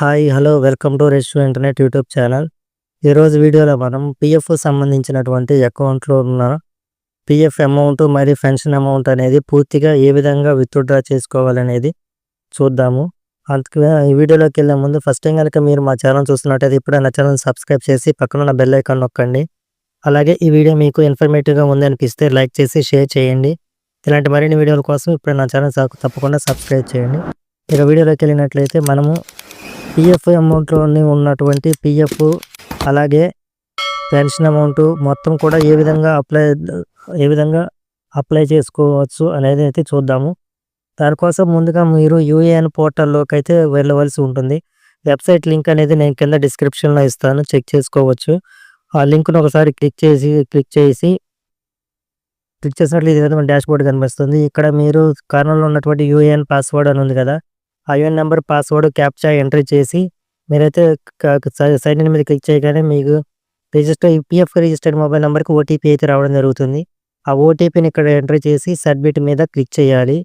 Hi hello welcome to rest internet YouTube channel. ఈరోజు వీడియోలో మనం పిఎఫ్ సంబంధించినటువంటి అకౌంట్లో ఉన్న పిఎఫ్ అమౌంట్ మరియు పెన్షన్ అమౌంట్ అనేది పూర్తిగా ఏ విధంగా విత్డ్రా చేసుకోవాలనేది చూద్దాము. అందుకే ఈ వీడియోలోకి వెళ్ళే ముందు ఫస్ట్ టైం కనుక మీరు మా ఛానల్ చూస్తున్నట్టయితే ఇప్పుడే నా ఛానల్ సబ్స్క్రైబ్ చేసి పక్కన ఉన్న బెల్ ఐకాన్ నొక్కండి. అలాగే ఈ వీడియో మీకు ఇన్ఫర్మేటివ్గా ఉంది అనిపిస్తే లైక్ చేసి షేర్ చేయండి. ఇలాంటి మరిన్ని వీడియోల కోసం ఇప్పుడు నా ఛానల్ తప్పకుండా సబ్స్క్రైబ్ చేయండి. ఇక వీడియోలోకి వెళ్ళినట్లయితే మనము పిఎఫ్ అమౌంట్లోని ఉన్నటువంటి పిఎఫ్ అలాగే పెన్షన్ అమౌంట్ మొత్తం కూడా ఏ విధంగా అప్లై ఏ విధంగా అప్లై చేసుకోవచ్చు అనేది అయితే చూద్దాము. దానికోసం ముందుగా మీరు యూఏఎన్ పోర్టల్లోకి అయితే వెళ్ళవలసి ఉంటుంది. వెబ్సైట్ లింక్ అనేది నేను కింద డిస్క్రిప్షన్లో ఇస్తాను. చెక్ చేసుకోవచ్చు. ఆ లింక్ను ఒకసారి క్లిక్ చేసి క్లిక్ చేసి క్లిక్ చేసినట్లు ఇది విధంగా డాష్ బోర్డ్ కనిపిస్తుంది. ఇక్కడ మీరు కార్నర్లో ఉన్నటువంటి యూఏఎన్ పాస్వర్డ్ అని ఉంది కదా ఆ నెంబర్ పాస్వర్డ్ క్యాప్చా ఎంటర్ చేసి మీరైతే సైన్ ఇన్ మీద క్లిక్ చేయగానే మీకు రిజిస్టర్ పిఎఫ్ రిజిస్టర్డ్ మొబైల్ నెంబర్కి ఓటీపీ అయితే రావడం జరుగుతుంది. ఆ ఓటీపీని ఇక్కడ ఎంటర్ చేసి సబ్మిట్ మీద క్లిక్ చేయాలి.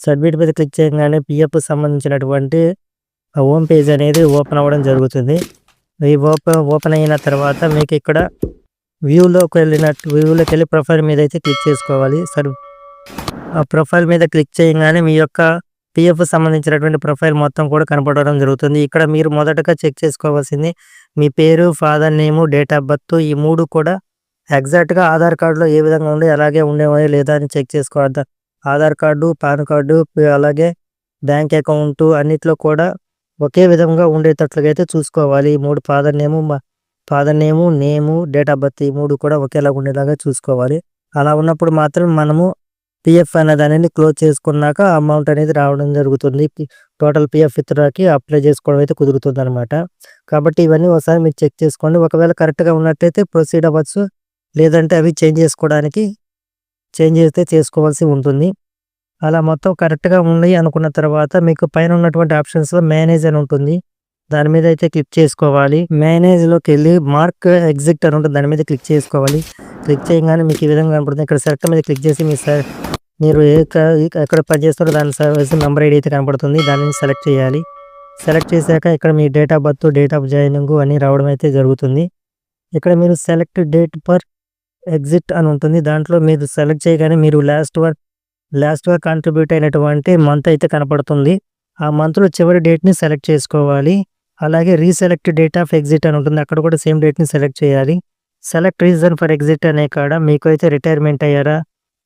సబ్మిట్ మీద క్లిక్ చేయగానే పిఎఫ్ సంబంధించినటువంటి హోమ్ పేజ్ అనేది ఓపెన్ అవ్వడం జరుగుతుంది. ఈ ఓపెన్ ఓపెన్ అయిన తర్వాత మీకు ఇక్కడ వ్యూలోకి వెళ్ళినట్టు వ్యూలోకి వెళ్ళి ప్రొఫైల్ మీద అయితే క్లిక్ చేసుకోవాలి. సరే ఆ ప్రొఫైల్ మీద క్లిక్ చేయగానే మీ యొక్క పిఎఫ్ సంబంధించినటువంటి ప్రొఫైల్ మొత్తం కూడా కనపడడం జరుగుతుంది. ఇక్కడ మీరు మొదటగా చెక్ చేసుకోవాల్సింది మీ పేరు father name date of birth ఈ మూడు కూడా ఎగ్జాక్ట్గా ఆధార్ కార్డులో ఏ విధంగా ఉండే అలాగే ఉండేవా లేదా అని చెక్ చేసుకోవాలి ఆధార్ కార్డు పాన్ కార్డు అలాగే బ్యాంక్ అకౌంట్ అన్నిట్లో కూడా ఒకే విధంగా ఉండేటట్లుగా అయితే చూసుకోవాలి. ఈ మూడు father name father name name date of birth ఈ మూడు కూడా ఒకేలాగా ఉండేలాగా చూసుకోవాలి. అలా ఉన్నప్పుడు మాత్రం మనము పిఎఫ్ అనేది అనేది క్లోజ్ చేసుకున్నాక అమౌంట్ అనేది రావడం జరుగుతుంది. టోటల్ పిఎఫ్ విత్డ్రాకి అప్లై చేసుకోవడం అయితే కుదురుతుంది అనమాట కాబట్టి ఇవన్నీ ఒకసారి మీరు చెక్ చేసుకోండి. ఒకవేళ కరెక్ట్గా ఉన్నట్టయితే ప్రొసీడ్ అవ్వచ్చు. లేదంటే అవి చేంజ్ చేసుకోవడానికి చేంజ్ చేస్తే చేసుకోవాల్సి ఉంటుంది. అలా మొత్తం కరెక్ట్గా ఉన్నాయి అనుకున్న తర్వాత మీకు పైన ఉన్నటువంటి ఆప్షన్స్లో మేనేజ్ అని ఉంటుంది. దాని మీద అయితే క్లిక్ చేసుకోవాలి. మేనేజ్లోకి వెళ్ళి మార్క్ ఎగ్జిట్ అని ఉంటుంది. దాని మీద క్లిక్ చేసుకోవాలి. క్లిక్ చేయగానే మీకు ఈ విధంగా కనపడుతుంది. ఇక్కడ సెలెక్ట్ మీద క్లిక్ చేసి మీ సార్ మీరు ఏ ఎక్కడ పని చేస్తారో దాని సర్వీస్ నెంబర్ ఐడి అయితే కనపడుతుంది. దానిని సెలెక్ట్ చేయాలి. సెలెక్ట్ చేశాక ఇక్కడ మీ date of birth date of joining అని రావడం అయితే జరుగుతుంది. ఇక్కడ మీరు సెలెక్ట్ డేట్ పర్ ఎగ్జిట్ అని ఉంటుంది. దాంట్లో మీరు సెలెక్ట్ చేయగానే మీరు లాస్ట్ వర్ లాస్ట్ వర్ కాంట్రిబ్యూట్ అయినటువంటి మంత్ అయితే కనపడుతుంది. ఆ మంత్లో చివరి డేట్ని సెలెక్ట్ చేసుకోవాలి. అలాగే రీసెలెక్ట్ డేట్ ఆఫ్ ఎగ్జిట్ అని ఉంటుంది. అక్కడ కూడా సేమ్ డేట్ని సెలెక్ట్ చేయాలి. సెలెక్ట్ రీజన్ ఫర్ ఎగ్జిట్ అనే కాడ మీకు అయితే రిటైర్మెంట్ అయ్యారా?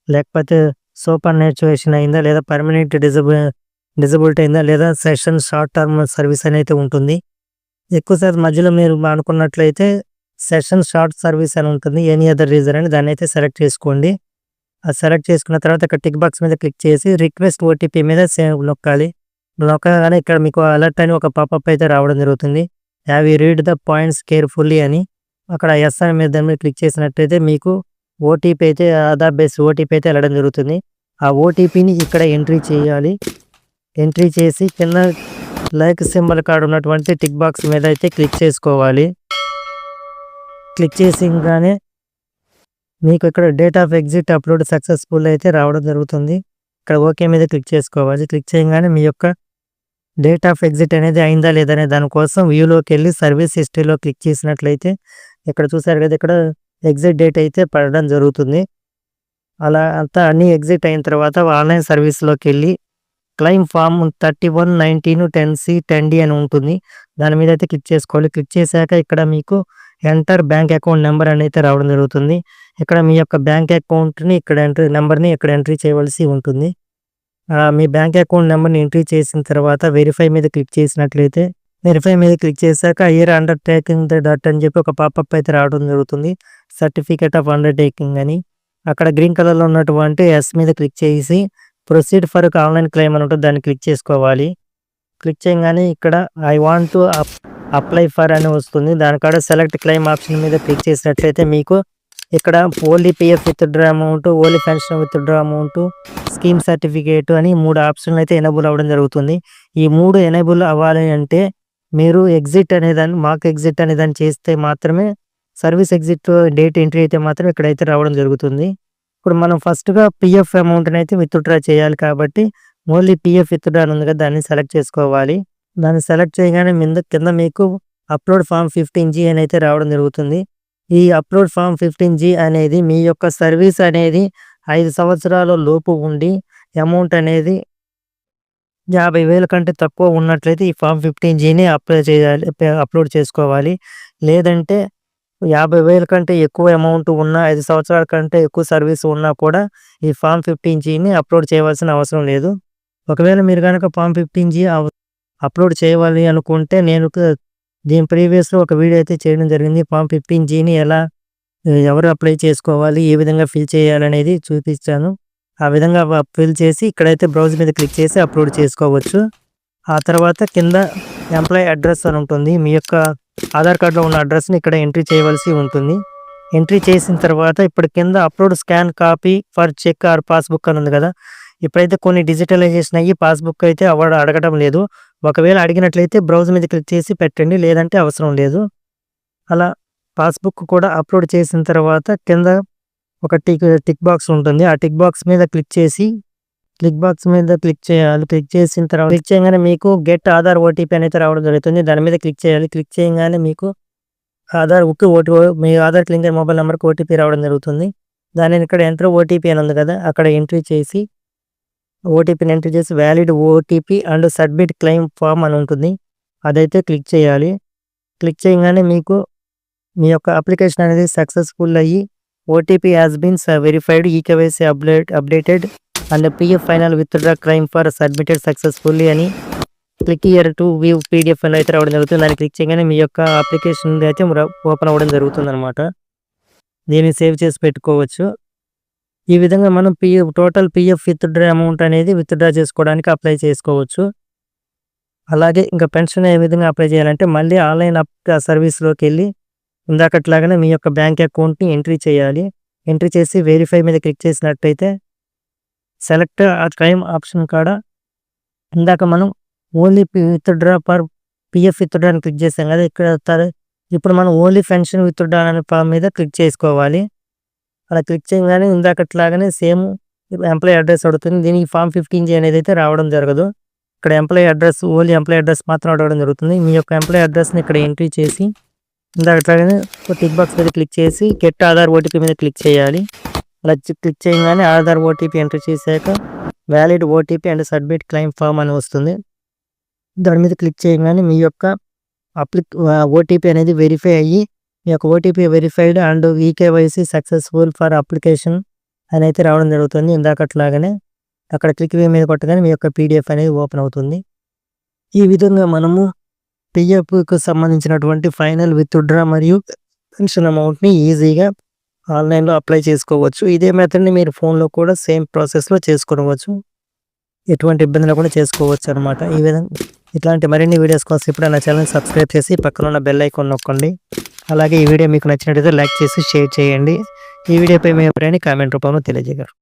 లేకపోతే సూపర్ నేచువేషన్ అయిందా? లేదా పర్మనెంట్ డిజబుల్ డిజబిలిటీ అయిందా? లేదా సెషన్ షార్ట్ టర్మ్ సర్వీస్ అని అయితే ఉంటుంది ఎక్కువసేపు మధ్యలో మీరు అనుకున్నట్లయితే సెషన్ షార్ట్ సర్వీస్ అని ఉంటుంది. ఎనీ అదర్ రీజన్ అని దాన్ని అయితే సెలెక్ట్ చేసుకోండి. అది సెలెక్ట్ చేసుకున్న తర్వాత ఇక్కడ టిక్ బాక్స్ మీద క్లిక్ చేసి రిక్వెస్ట్ ఓటీపీ మీద సేవ్ నొక్కాలి. నొక్కగానే ఇక్కడ మీకు అలర్ట్ అని ఒక పాపప్ అయితే రావడం జరుగుతుంది. Have you read the points carefully అని అక్కడ ఎస్ అని మీద దాని మీద క్లిక్ చేసినట్టయితే మీకు ఓటీపీ అయితే ఆధార్ బేస్ ఓటీపీ అయితే వెళ్ళడం జరుగుతుంది. ఆ ఓటీపీని ఇక్కడ ఎంట్రీ చేయాలి. ఎంట్రీ చేసి కింద లైక్ సింబల్ కార్డు ఉన్నటువంటి టిక్ బాక్స్ మీద అయితే క్లిక్ చేసుకోవాలి. క్లిక్ చేసిగానే మీకు ఇక్కడ date of exit upload successful అయితే రావడం జరుగుతుంది. ఇక్కడ ఓకే మీద క్లిక్ చేసుకోవాలి. క్లిక్ చేయగానే మీ యొక్క డేట్ ఆఫ్ ఎగ్జిట్ అనేది అయిందా లేదనే దానికోసం వ్యూలోకి వెళ్ళి సర్వీస్ హిస్టరీలో క్లిక్ చేసినట్లయితే ఇక్కడ చూసారు కదా ఇక్కడ ఎగ్జిట్ డేట్ అయితే పడడం జరుగుతుంది. అలా అంతా అన్ని ఎగ్జిట్ అయిన తర్వాత ఆన్లైన్ సర్వీస్లోకి వెళ్ళి claim form thirty one nineteen ten C ten D అని ఉంటుంది. దాని మీద అయితే క్లిక్ చేసుకోవాలి. క్లిక్ చేశాక ఇక్కడ మీకు ఎంటర్ బ్యాంక్ అకౌంట్ నెంబర్ అని అయితే రావడం జరుగుతుంది. ఇక్కడ మీ యొక్క బ్యాంక్ అకౌంట్ని ఇక్కడ ఎంట్రీ నెంబర్ని ఇక్కడ ఎంట్రీ చేయవలసి ఉంటుంది. మీ బ్యాంక్ అకౌంట్ నెంబర్ని ఎంట్రీ చేసిన తర్వాత వెరిఫై మీద క్లిక్ చేసినట్లయితే వెరిఫై మీద క్లిక్ చేశాక year undertaking the that అని చెప్పి ఒక పాపప్ అయితే రావడం జరుగుతుంది. సర్టిఫికేట్ ఆఫ్ అండర్ టేకింగ్ అని. అక్కడ గ్రీన్ కలర్లో ఉన్నటువంటి ఎస్ మీద క్లిక్ చేసి ప్రొసీడ్ ఫర్ ఆన్లైన్ క్లెయిమ్ అని ఉంటుంది. దాన్ని క్లిక్ చేసుకోవాలి. క్లిక్ చేయగానే ఇక్కడ I want to apply for అని వస్తుంది. దానికాడ సెలెక్ట్ క్లెయిమ్ ఆప్షన్ మీద క్లిక్ చేసినట్లయితే మీకు ఇక్కడ only PF withdraw amount only pension withdraw amount scheme certificate అని మూడు ఆప్షన్లు అయితే ఎనేబుల్ అవ్వడం జరుగుతుంది. ఈ మూడు ఎనేబుల్ అవ్వాలి అంటే మీరు ఎగ్జిట్ అనేదాన్ని మాకు ఎగ్జిట్ అనేదాన్ని చేస్తే మాత్రమే సర్వీస్ ఎగ్జిట్ డేట్ ఎంట్రీ అయితే మాత్రం ఇక్కడైతే రావడం జరుగుతుంది. ఇప్పుడు మనం ఫస్ట్గా పిఎఫ్ అమౌంట్ని అయితే విత్డ్రా చేయాలి కాబట్టి ఓన్లీ పిఎఫ్ విత్డ్రా ఉంది కదా దాన్ని సెలెక్ట్ చేసుకోవాలి. దాన్ని సెలెక్ట్ చేయగానే మింద కింద మీకు అప్లోడ్ ఫామ్ ఫిఫ్టీన్ జీ అని అయితే రావడం జరుగుతుంది. ఈ అప్లోడ్ ఫామ్ ఫిఫ్టీన్ జీ అనేది మీ యొక్క సర్వీస్ అనేది ఐదు సంవత్సరాల లోపు ఉండి అమౌంట్ అనేది యాభై వేల కంటే తక్కువ ఉన్నట్లయితే ఈ ఫామ్ ఫిఫ్టీన్ జీని అప్లై చేయాలి అప్లోడ్ చేసుకోవాలి. లేదంటే యాభై వేల కంటే ఎక్కువ అమౌంట్ ఉన్న ఐదు సంవత్సరాల కంటే ఎక్కువ సర్వీస్ ఉన్నా కూడా ఈ ఫామ్ ఫిఫ్టీన్ జీని అప్లోడ్ చేయవలసిన అవసరం లేదు. ఒకవేళ మీరు కనుక ఫామ్ ఫిఫ్టీన్ జీ అప్లోడ్ చేయాలి అనుకుంటే నేను దీని ప్రీవియస్లో ఒక వీడియో అయితే చేయడం జరిగింది. ఫామ్ ఫిఫ్టీన్ జీని ఎలా ఎవరు అప్లై చేసుకోవాలి ఏ విధంగా ఫిల్ చేయాలనేది చూపిస్తాను. ఆ విధంగా ఫిల్ చేసి ఇక్కడైతే బ్రౌజ్ మీద క్లిక్ చేసి అప్లోడ్ చేసుకోవచ్చు. ఆ తర్వాత కింద ఎంప్లాయీ అడ్రస్ అని ఉంటుంది. మీ యొక్క ఆధార్ కార్డులో ఉన్న అడ్రస్ని ఇక్కడ ఎంట్రీ చేయవలసి ఉంటుంది. ఎంట్రీ చేసిన తర్వాత ఇప్పుడు కింద upload scan copy for cheque or passbook అని ఉంది కదా. ఇప్పుడైతే కొన్ని డిజిటలైజేషన్ అయ్యి పాస్బుక్ అయితే అవార్డు అడగడం లేదు. ఒకవేళ అడిగినట్లయితే బ్రౌజ్ మీద క్లిక్ చేసి పెట్టండి. లేదంటే అవసరం లేదు. అలా పాస్బుక్ కూడా అప్లోడ్ చేసిన తర్వాత కింద ఒక టిక్ టిక్ బాక్స్ ఉంటుంది. ఆ టిక్ బాక్స్ మీద క్లిక్ చేసి క్లిక్ బాక్స్ మీద క్లిక్ చేయాలి. క్లిక్ చేసిన తర్వాత క్లిక్ చేయగానే మీకు గెట్ ఆధార్ ఓటీపీ అనేది రావడం జరుగుతుంది. దాని మీద క్లిక్ చేయాలి. క్లిక్ చేయగానే మీకు ఆధార్ బుక్ ఓటీ మీ ఆధార్ క్లింక్ మొబైల్ నెంబర్కి ఓటీపీ రావడం జరుగుతుంది. దానిని ఇక్కడ ఎంటర్ ఓటీపీ అని ఉంది కదా అక్కడ ఎంట్రీ చేసి ఓటీపీని ఎంటర్ చేసి valid OTP and submit claim form అని ఉంటుంది. అదైతే క్లిక్ చేయాలి. క్లిక్ చేయగానే మీకు మీ యొక్క అప్లికేషన్ అనేది సక్సెస్ఫుల్ అయ్యి OTP has been verified eKYC update updated and PF final withdraw claim for submitted successfully అని click here to view PDF అని అయితే రావడం జరుగుతుంది. దాన్ని క్లిక్ చేయగానే మీ యొక్క అప్లికేషన్ అయితే ఓపెన్ అవ్వడం జరుగుతుంది అనమాట దీన్ని సేవ్ చేసి పెట్టుకోవచ్చు. ఈ విధంగా మనం PF total PF withdraw amount అనేది విత్డ్రా చేసుకోవడానికి అప్లై చేసుకోవచ్చు. అలాగే ఇంకా పెన్షన్ ఏ విధంగా అప్లై చేయాలంటే మళ్ళీ ఆన్లైన్ అప్ సర్వీస్లోకి వెళ్ళి ఇందాకట్లాగానే మీ యొక్క బ్యాంక్ అకౌంట్ని ఎంట్రీ చేయాలి. ఎంట్రీ చేసి వెరిఫై మీద క్లిక్ చేసినట్టయితే సెలెక్ట్ ఆ క్లైమ్ ఆప్షన్ కాడ ఇందాక మనం only withdraw per PF withdraw అని క్లిక్ చేసాం కదా ఇక్కడ ఇప్పుడు మనం ఓన్లీ పెన్షన్ విత్డ్రా అనే ఫామ్ మీద క్లిక్ చేసుకోవాలి. అలా క్లిక్ చేయగానే ఇందాకట్లాగానే సేమ్ ఎంప్లాయీ అడ్రస్ అడుగుతుంది. దీనికి ఫామ్ ఫిఫ్టీన్ జీ అనేది అయితే రావడం జరగదు. ఇక్కడ employee address only employee address మాత్రం అడగడం జరుగుతుంది. మీ యొక్క ఎంప్లాయీ అడ్రస్ని ఇక్కడ ఎంట్రీ చేసి ఇందాకట్లాగానే టిక్ బాక్స్ మీద క్లిక్ చేసి గెట్ ఆధార్ ఓటీపీ మీద క్లిక్ చేయాలి. అలా క్లిక్ చేయగానే ఆధార్ ఓటీపీ ఎంటర్ చేశాక valid OTP and submit claim form అని వస్తుంది. దాని మీద క్లిక్ చేయగానే మీ యొక్క అప్లి ఓటీపీ అనేది వెరిఫై అయ్యి మీ యొక్క OTP verified and eKYC successful for application అని అయితే రావడం జరుగుతుంది. ఇందాకట్లాగానే అక్కడ క్లిక్ మీద కొట్టగానే మీ యొక్క పీడిఎఫ్ అనేది ఓపెన్ అవుతుంది. ఈ విధంగా మనము పిఎఫ్కు సంబంధించినటువంటి ఫైనల్ విత్డ్రా మరియు పెన్షన్ అమౌంట్ని ఈజీగా ఆన్లైన్లో అప్లై చేసుకోవచ్చు. ఇదే మెథడ్ని మీరు ఫోన్లో కూడా సేమ్ ప్రాసెస్లో చేసుకోవచ్చు. ఎటువంటి ఇబ్బంది లేకుండా చేసుకోవచ్చు అనమాట ఈ విధంగా ఇట్లాంటి మరిన్ని వీడియోస్ కోసం ఇప్పుడు నా ఛానల్ సబ్స్క్రైబ్ చేసి పక్కన ఉన్న బెల్ ఐకాన్ నొక్కండి. అలాగే ఈ వీడియో మీకు నచ్చినట్టయితే లైక్ చేసి షేర్ చేయండి. ఈ వీడియోపై మీ అభిప్రాయాన్ని కామెంట్ రూపంలో తెలియజేయగలరు.